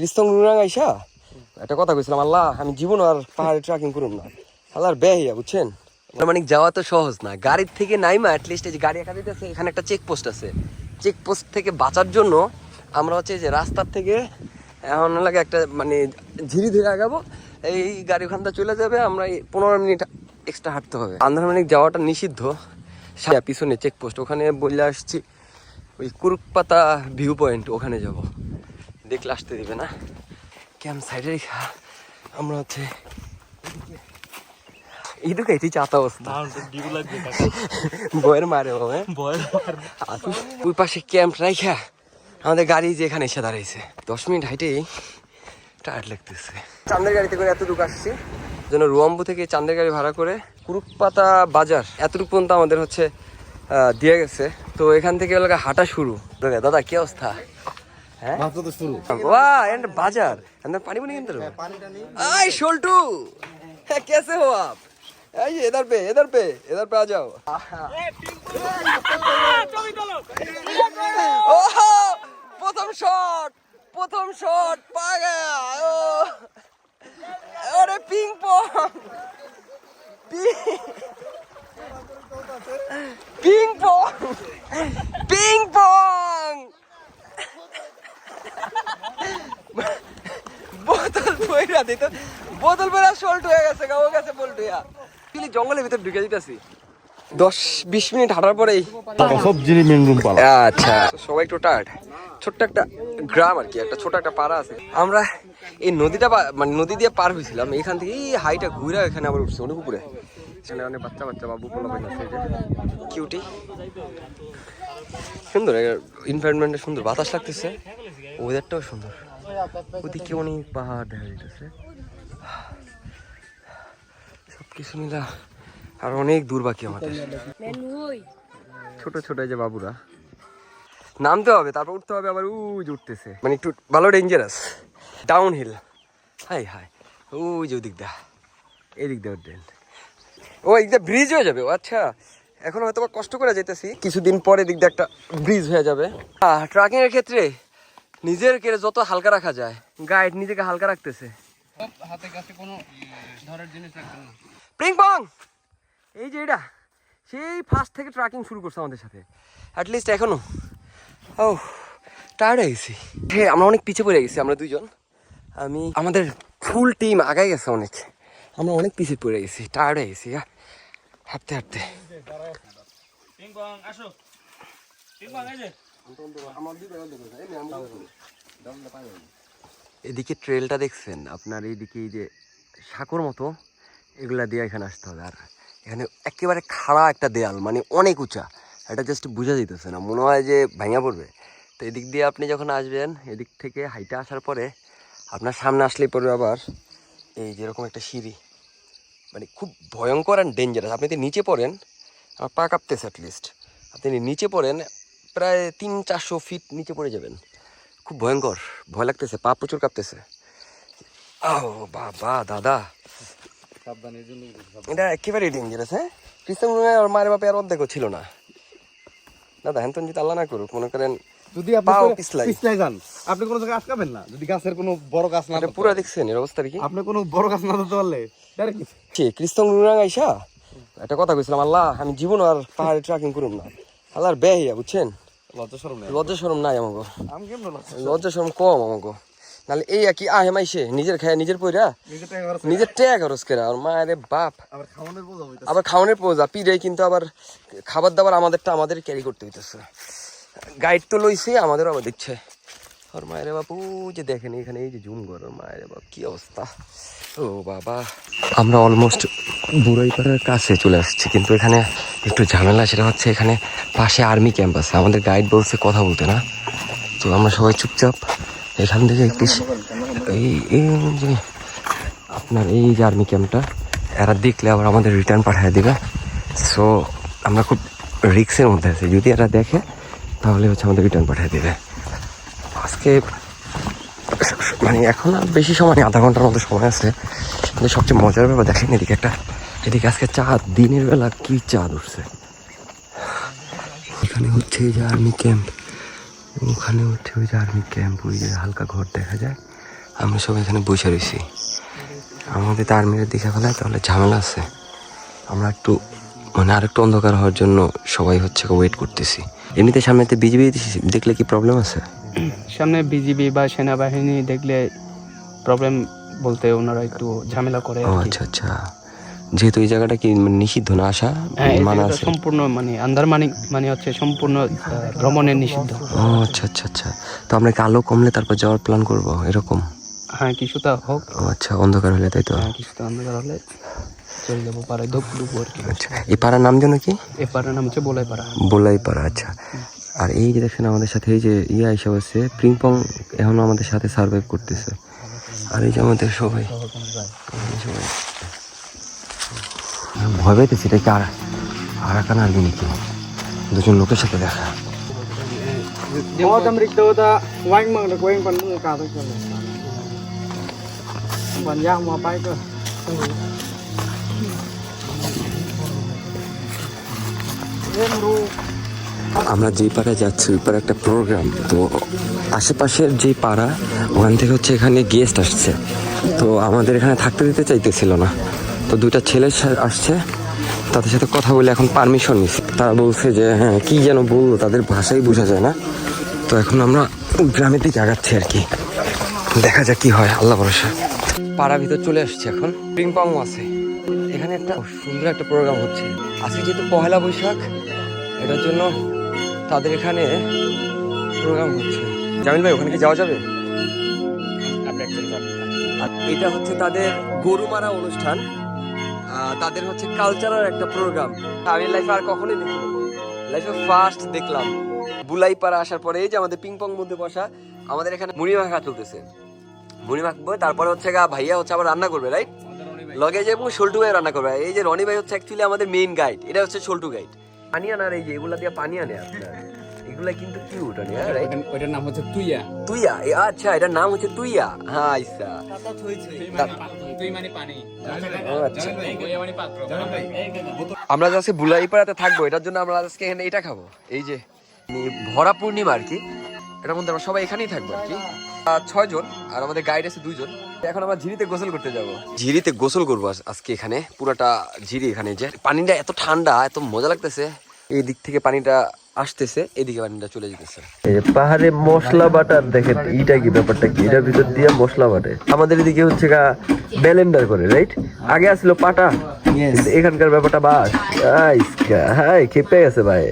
নুরাং আইসা? একটা কথা কইছিলাম, আল্লাহ, আমি জীবন আর পাহাড়ে ট্রেকিং করুম না। আল্লাহর বেহিয়া বুঝছেন? মানে যাওয়া তো সহজ না। গাড়ির থেকে নাইমা অ্যাটলিস্ট এই যে গাড়ি একা দিতেছে, এখানে একটা চেকপোস্ট আছে। চেকপোস্ট থেকে বাঁচার জন্য আমরা হচ্ছে যে রাস্তার থেকে এখন লাগে একটা মানে ধীরে ধীরে আগাবো। এই গাড়ি ওখানটা চলে যাবে, আমরা পনেরো মিনিট এক্সট্রা হাঁটতে হবে। আন্দারমানিক যাওয়াটা নিষিদ্ধ। পিছনে চেকপোস্ট ওখানে বলে আসছি, ওই কুরুকপাতা ভিউ পয়েন্ট ওখানে যাব। দেখলে আসতে দিবে না? ক্যাম্প সাইডে রেখা আমরা হচ্ছে এই এটি চাতা অবস্থা। বয়ের মারে বাবা ওই পাশে ক্যাম্প রাইখা আমাদের গাড়ি যে এখানে এসে দাঁড়াইছে। দশ মিনিট হাইটেই টায়ার্ড লাগতেছে। চান্দের গাড়িতে করে এতটুকু আসছি যেন রুয়াম্বু থেকে চান্দের গাড়ি ভাড়া করে কুরুকপাতা বাজার এতটুকু পর্যন্ত আমাদের হচ্ছে দিয়ে গেছে। তো এখান থেকে এলাকা হাঁটা শুরু। দাদা দাদা কি অবস্থা? হ্যাঁ মাত্র তো শুরু वाह एंड बाजार अंदर पानी बनी अंदर आय शोल्टू है, कैसे हो आप आइए इधर पे इधर पे इधर पे आ जाओ ওহ, প্রথম শট প্রথম শট পা গয়া ও ওরে ping pong ping pong ping pong দিত। বোতল বইরা শল্ট হয়ে গেছে গা ও গেছে বলটুয়া পিলি জঙ্গলের ভিতর ঢুকে দিতেছি। দশ বিশ মিনিট হাঁটার পরেই সব মেন রুম পালা। আচ্ছা। সবাই একটু টায়ার্ড ছোট্ট একটা গ্রাম আর কি একটা ছোট একটা পাড়া আছে। আমরা এই নদীটা পা- মানে নদী দিয়ে পার হয়েছিলাম এখান থেকে এই হাইটা ঘুরে এখানে আবার উঠছে অনেক উপরে এখানে অনেক বাচ্চা বাচ্চা বাবু পোলা পাখি আছে কিউটি সুন্দর এনভায়রনমেন্টটা সুন্দর বাতাস লাগতেছে। ওয়েদারটাও সুন্দর। ওদিকে অনেক পাহাড় দেখা যাইতেছে। সব কিছু মিলা আর অনেক দূর বাকি আমাদের। ছোট ছোট এই যে বাবুরা। নামতে হবে তারপর উঠতে হবে আবার উই যে উঠতেছে। মানে একটু ভালো dangerous downhill high high. ওই যে ওদিক দা এদিক দিয়ে উঠবেন ও এদিক দিয়ে ব্রিজ হয়ে যাবে। ও আচ্ছা। এখন হয়তো বা কষ্ট করে যেতেছি কিছুদিন পরে এদিক দিয়ে একটা ব্রিজ হয়ে যাবে। ট্রাকিং এর ক্ষেত্রে নিজের কেড়ে যত হালকা রাখা যায় গাইড নিজেকে হালকা রাখতেছে। হাতে কাছে কোনো ধরার জিনিস রাখবেন না। পিং পং এই যে এটা সেই ফার্স্ট থেকে ট্রাকিং শুরু করছে আমাদের সাথে। অ্যাটলিস্ট এখনও। ও টায়ার্ড হয়ে গেছি। হ্যাঁ আমরা অনেক পিছিয়ে পড়ে গেছি আমরা দুইজন। আমি আমাদের ফুল টিম আগাই গেছে অনেক। আমরা অনেক পিছিয়ে পড়ে গেছি টায়ার্ড হয়ে গেছি আহ, হাঁটতে হাঁটতে। আসো। এদিকে ট্রেলটা দেখছেন? আপনার এইদিকে এই যে সাঁকোর মতো, এগুলা দিয়ে এখানে আসতে হবে। আর এখানে একেবারে খাড়া একটা দেয়াল মানে অনেক উঁচা। এটা জাস্ট বোঝা যেতেছে না, মনে হয় যে ভাঙা পড়বে। তো এদিক দিয়ে আপনি যখন আসবেন, এদিক থেকে হাইটে আসার পরে আপনার সামনে আসলেই পড়বে আবার এই যেরকম একটা সিঁড়ি। মানে খুব ভয়ঙ্কর অ্যান্ড ডেঞ্জারাস আপনি যদি নিচে পড়েন, আমার পা কাঁপতেছে অ্যাটলিস্ট আপনি নিচে পড়েন প্রায় তিন চারশো ফিট নিচে পড়ে যাবেন। খুব ভয়ঙ্কর ভয় লাগতেছে পা প্রচুর কাঁপতেছে। ও বাবা দাদা। এটা একেবারে ডেঞ্জারাস হ্যাঁ? খ্রিস্টান আর মায়ের বাপে আর অর্ধেকও ছিল না। দাদা হ্যান যদি আল্লাহ না করুক মনে করেন যদি পাও পিছলাই। পিছলাই যান আপনি কোনো জায়গায় আটকাবেন না। যদি গাছের কোনো বড় গাছ না পুরো দেখছেন এর অবস্থা কি আপনি কোনো বড় গাছ না ধরতে পারলে আইসা একটা কথা কইছিলাম আল্লাহ আমি জীবন আর পাহাড়ে ট্রাকিং করুম না। আল্লাহর বেহিয়া বুঝছেন? লজ্জা শরম নেই লজ্জা শরম নাই আমাকে আমি কেমন লজ্জা লজ্জা শরম কম আমাকে নাহলে এই আর কি আহে নিজের খায় নিজের পয়রা নিজের ট্যাগ খরচ করে। আর মায়ের বাপ। আবার খাওয়ানোর পোজা পিড়ে কিন্তু আবার খাবার দাবার আমাদেরটা আমাদের ক্যারি করতে হইতেছে। গাইড তো লইছে আমাদেরও আবার দিচ্ছে ওর মায়ের বাপু যে দেখেন এখানে এই যে জুম ঘর মায়ের বাপ কি অবস্থা। ও বাবা আমরা অলমোস্ট বুড়াইপাড়ার কাছে চলে আসছি কিন্তু এখানে একটু ঝামেলা সেটা হচ্ছে এখানে পাশে আর্মি ক্যাম্প আছে। আমাদের গাইড বলছে কথা বলতে, না? তো আমরা সবাই চুপচাপ এখান থেকে একটু এই আপনার এই যে আর্মি ক্যাম্পটা, এরা দেখলে আবার আমাদের রিটার্ন পাঠিয়ে দেবে। সো আমরা খুব রিক্সের মধ্যে আছি। যদি এরা দেখে, তাহলে হচ্ছে আমাদের রিটার্ন পাঠিয়ে দেবে। আজকে মানে এখন আর বেশি সময় নেই, আধা ঘণ্টার মতো সময় আছে। কিন্তু সবচেয়ে মজার ব্যাপার, দেখেন এদিকে একটা এদিকে আজকে চাঁদ দিনের বেলা কি চাঁদ উঠছে? এখানে হচ্ছে এই যে আর্মি ক্যাম্প ওখানে হচ্ছে ওই যে আর্মি ক্যাম্প ওই যে হালকা ঘর দেখা যায়। আমরা সবাই এখানে বসে রয়েছি। আমাদের তার মেরে দেখে ফেলায় তাহলে ঝামেলা আছে। আমরা একটু মানে আরেকটু অন্ধকার হওয়ার জন্য সবাই হচ্ছে ওয়েট করতেছি। এমনিতে সামনেতে বিজিবি দেখলে কি প্রবলেম আছে? সামনে বিজিবি বা সেনাবাহিনী দেখলে প্রবলেম বলতে ওনারা একটু ঝামেলা করে। আচ্ছা আচ্ছা। যেহেতু এই জায়গাটা কি মানে নিষিদ্ধ না আসা হ্যাঁ এই মানা আছে? সম্পূর্ণ মানে আন্দার মানে মানে হচ্ছে সম্পূর্ণ ভ্রমণের নিষিদ্ধ। ও আচ্ছা আচ্ছা আচ্ছা। তো আমরা কি আলো কমলে তারপর যাওয়ার প্ল্যান করব? এরকম? হ্যাঁ কিছুটা হোক। ও আচ্ছা অন্ধকার হলে তাই তো? হ্যাঁ, কিছুটা অন্ধকার হলে চলে যাব পারে দুপ দুপ আর কি। আচ্ছা এই পাড়ার নাম যেন কি? এপারের নাম হচ্ছে বলাই পাড়া বলাই পাড়া আচ্ছা। আর এই যে দেখছেন আমাদের সাথে এই যে ইয়া এসে আছে প্রিংপং এখনও আমাদের সাথে সার্ভাইভ করতেছে। আর এই যে আমাদের সবাই এই সবাই। আমি ভয় পেতেছি এটা কি আর আরাকান আর্মি নাকি দুজন লোকের সাথে দেখা. আমরা যেই পাড়ায় যাচ্ছি ওই পাড়া একটা প্রোগ্রাম তো আশেপাশের যে পাড়া ওখান থেকে হচ্ছে এখানে গেস্ট আসছে। তো আমাদের এখানে থাকতে দিতে চাইতেছিল না। তো দুইটা ছেলে আসছে তাদের সাথে কথা বলে এখন পারমিশন নিচ্ছে তারা বলছে যে হ্যাঁ কী যেন বলল তাদের ভাষাই বোঝা যায় না। তো এখন আমরা গ্রামের দিকে আগাচ্ছি আর কি। দেখা যাক কি হয় আল্লাহ ভরসা। পাড়া ভিতর চলে আসছে এখন। পিং পং আছে। এখানে একটা সুন্দর একটা প্রোগ্রাম হচ্ছে। আজকে যেহেতু পহেলা বৈশাখ এটার জন্য তাদের এখানে প্রোগ্রাম হচ্ছে। জামিল ভাই ওখানে কি যাওয়া যাবে? এটা হচ্ছে তাদের গরু মারা অনুষ্ঠান। তাদের হচ্ছে কালচারাল একটা প্রোগ্রাম আমি লাইফে আর কখনোই দেখিনি লাইফে ফার্স্ট দেখলাম। বুলাই বুলাইপাড়া আসার পরে এই যে আমাদের পিংপং মধ্যে বসা, আমাদের এখানে মুড়ি মাখা চলতেছে। মুড়ি মাখবো, তারপরে হচ্ছে গা ভাইয়া হচ্ছে আবার রান্না করবে রাইট লগে যে এবং সল্টু ভাই রান্না করবে। এই যে রনি ভাই হচ্ছে অ্যাকচুয়ালি আমাদের মেইন গাইড এটা হচ্ছে সল্টু গাইড পানি আনার এই যে, এগুলা দিয়ে পানি আনে আপনার এগুলা কিন্তু কিউট হ্যাঁ রাইট নাম হচ্ছে তুইয়া। তুইয়া? এ আচ্ছা এটার নাম হচ্ছে তুইয়া? হ্যাঁ আইসা। তুই মানে পানি। ও আচ্ছা। আমরা আজকে বুলাইপাড়াতে থাকব এটার জন্য আমরা আজকে এখানে এটা খাব। এই যে ভরা পূর্ণিমা আর কি এটার মধ্যে আমরা সবাই এখানেই থাকব আর কি। ছয় জন আর আমাদের গাইড আছে দুইজন। এখন আমরা ঝিরিতে গোসল করতে যাব। ঝিরিতে গোসল করব আজ- আজকে এখানে। পুরাটা ঝিরি এখানে যে। পানিটা এত ঠান্ডা এত মজা লাগতেছে। এই দিক থেকে পানিটা আসতেছে এদিকে পানিটা চলে যেতেছে। পাহাড়ে মশলা বাটার দেখেন এটা কি ব্যাপারটা কি? এটার ভিতর দিয়ে মশলা বাটে। আমাদের এদিকে হচ্ছে গা ব্যালেন্ডার করে রাইট আগে আসলো পাটা এখানকার ব্যাপারটা বাস। হাই খেপে গেছে ভাই।